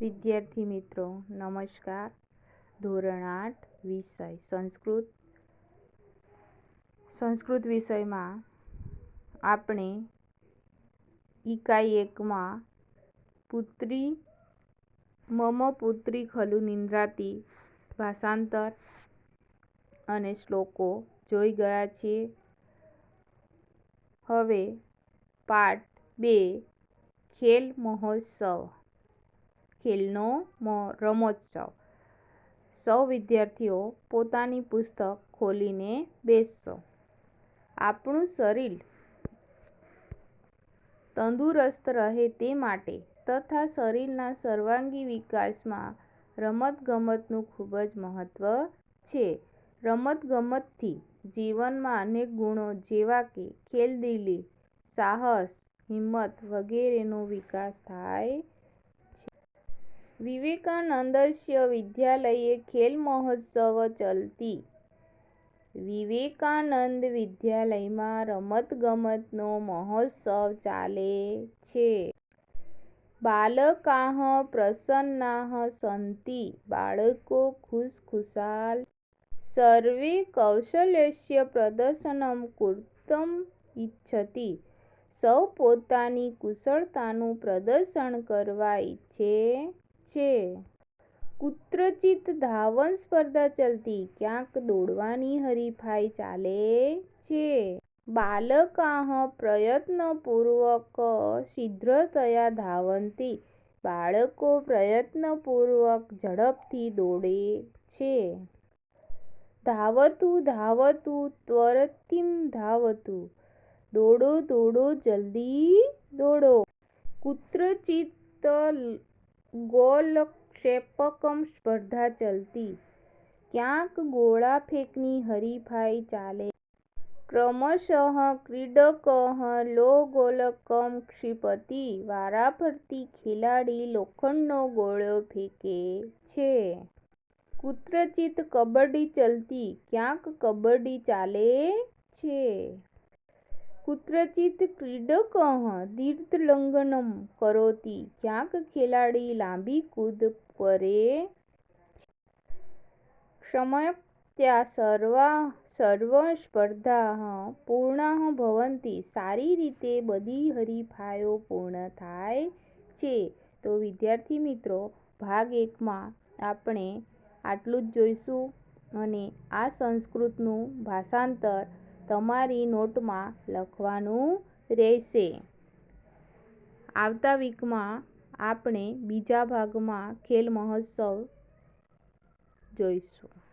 વિદ્યાર્થી મિત્રો, નમસ્કાર. ધોરણ આઠ, વિષય, સંસ્કૃત. સંસ્કૃત વિષયમાં આપણે ઇકાઈ એકમાં પુત્રી, મમ પુત્રી ખલુ નિંદ્રાતી ભાષાંતર અને શ્લોકો જોઈ ગયા છીએ. હવે પાઠ બે, ખેલ મહોત્સવ. ખેલનો રમોત્સવ. સૌ વિદ્યાર્થીઓ પોતાની પુસ્તક ખોલીને બેસશો. આપણું શરીર તંદુરસ્ત રહે તે માટે તથા શરીરના સર્વાંગી વિકાસમાં રમતગમતનું ખૂબ જ મહત્ત્વ છે. રમતગમતથી જીવનમાં અનેક ગુણો જેવા કે ખેલદિલી સાહસ, હિંમત વગેરેનો વિકાસ થાય વિવેકાનંદસ્ય વિદ્યાલયે ખેલ મહોત્સવ ચલતી. વિવેકાનંદ વિદ્યાલયમાં રમતગમતનો મહોત્સવ ચાલે છે. બાલકાઃ પ્રસન્નાહ સંતિ, બાળકો ખુશખુશાલ. સર્વે કૌશલ્યસ્ય પ્રદર્શનમ કર્તુમ્ ઈચ્છતી સૌ પોતાની કુશળતાનું પ્રદર્શન કરવા ઈચ્છે. છે. કુત્રચિત ધાવન સ્પર્ધા ચલતી ક્યાંક દોડવાની હરીફાઈ ચાલે છે. બાલકાઃ પ્રયત્નપૂર્વક શીઘ્રતયા ધાવંતી બાળકો પ્રયત્નપૂર્વક ઝડપથી દોડે છે. ધાવતું ધાવતું, ત્વરતિમ ધાવતું. દોડો દોડો, જલ્દી દોડો. કુત્રચિત ગોલક્ષેપકમ સ્પર્ધા ચલતી. ક્યાંક ગોળા ફેંકની હરીફાઈ ચાલે. ક્રમશઃ ક્રીડકઃ ગોલકમ ક્ષિપતિ. વારાફરતી ખેલાડી લોખંડનો ગોળો ફેંકે છે. કુત્રચિત કબડ્ડી ચલતી. ક્યાંક કબડ્ડી ચાલે છે. કુત્રચિત ક્રીડકઃ દીર્ઘલંઘનમ કરોતિ. ક્યાંક ખેલાડી લાંબી કૂદ કરે સમય ત્યાં સર્વા સર્વ સ્પર્ધા પૂર્ણા ભવંતી. સારી રીતે બધી હરીફાઈઓ પૂર્ણ થાય છે. તો વિદ્યાર્થી મિત્રો, ભાગ એકમાં આપણે આટલું જ જોઈશું અને આ સંસ્કૃતનું ભાષાંતર તમારી નોટમાં લખવાનું રહેશે. આવતા વીકમાં આપણે બીજા ભાગમાં ખેલ મહોત્સવ જોઈશું.